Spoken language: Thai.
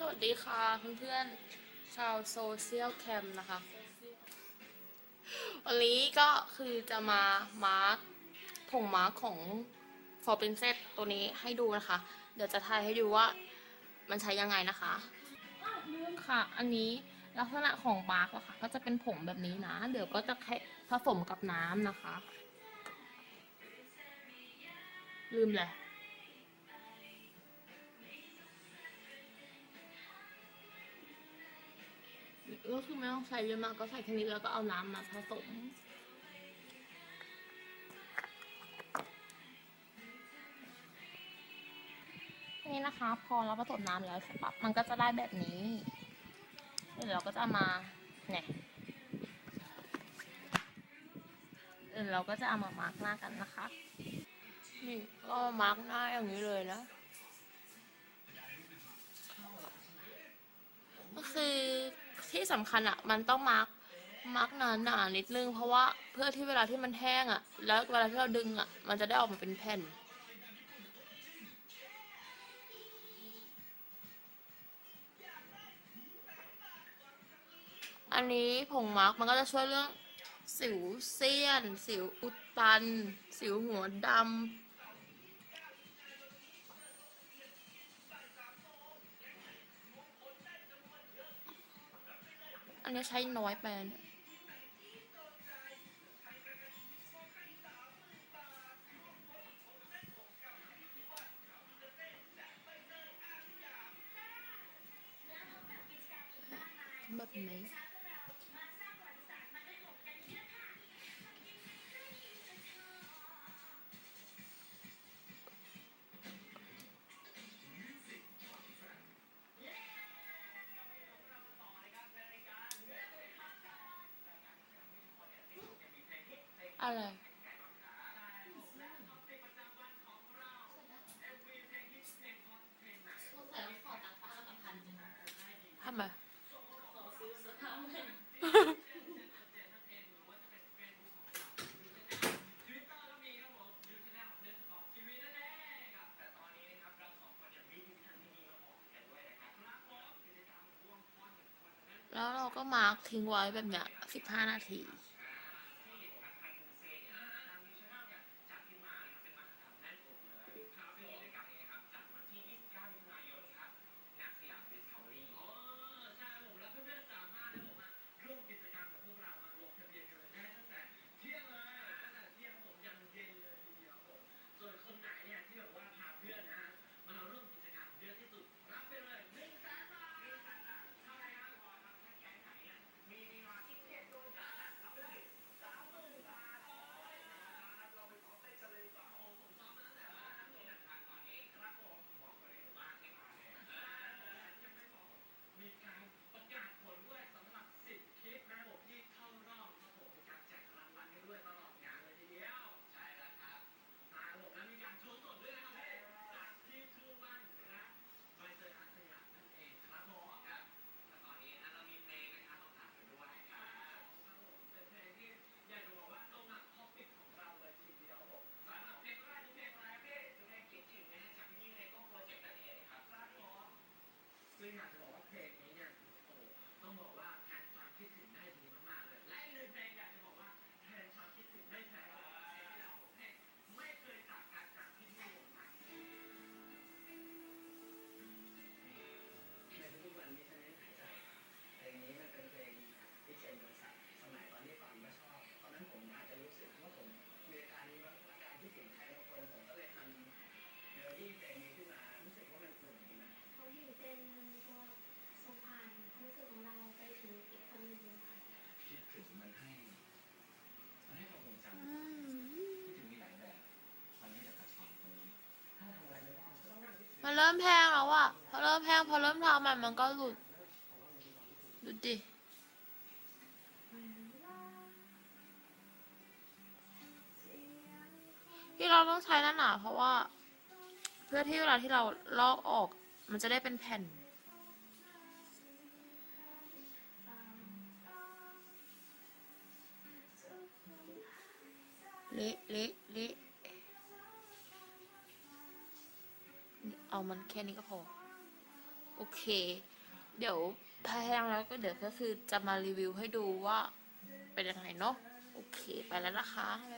สวัสดีค่ะเพื่อนๆชาวโซเชียลแคมนะคะ วันนี้ก็คือจะมามาร์กผงมาร์กของ For p r i n c e s ตัวนี้ให้ดูนะคะ เดี๋ยวจะทายให้ดูว่ามันใช้ยังไงนะคะค่ะ อันนี้ลักษณะของมาร์กอะค่ะ ก็จะเป็นผงแบบนี้นะ เดี๋ยวก็จะแค่ผสมกับน้ำนะคะ ลืมเลย ก็คือไม่ต้องใส่เยอะมากก็ใส่แค่นี้แล้วก็เอาน้ำมาผสมนี่นะคะ พอเราผสมน้ำแล้วใช่ปะมันก็จะได้แบบนี้เดี๋ยวเราก็จะมาเนี่ยเดี๋ยวเราก็จะเอามามาร์กหน้ากันนะคะ นี่ก็มาร์กหน้าอย่างนี้เลยนะ ก็คือที่สำคัญอะ่ะมันต้องมาร์กมาร์กหนาๆนิดนึงเพราะว่าเพื่อที่เวลาที่มันแห้งอะ่ะแล้วเวลาที่เราดึงอะ่ะมันจะได้ออกมาเป็นแผ่นอันนี้ผงมาร์กมันก็จะช่วยเรื่องสิวเซียน สิวอุดตัน สิวหัวดำ นี้ใช้น้อยไปนะแบบไหน อะไร ทำไม แล้วเราก็มาร์คทิ้งไว้แบบเนี้ยสิบห้านาที เขาเห็นเป็นตัวส่งผ่านความรู้สึกของเราไปถึงอีกคนหนึ่งค่ะคิดถึงมันให้ มันให้ความทรงจำคิดถึงมีหลายแบบวันนี้จะตัดฟังตรงนี้ถ้าทำอะไรไม่ได้ก็ต้องนั่งคิดถึงมันเริ่มแพงแล้วอะพอเริ่มแพงพอเริ่มทำมันมันก็หลุดดูดิที่เราต้องใช้นั่นหนาเพราะว่า เพื่อที่เวลาที่เราลอกออก มันจะได้เป็นแผ่น เละเละเละเอามันแค่นี้ก็พอ โอเค เดี๋ยวถ้าแห้งแล้วก็เดี๋ยวก็คือจะมารีวิวให้ดูว่าเป็นยังไงเนาะ โอเค ไปแล้วนะคะบ๊ายบาย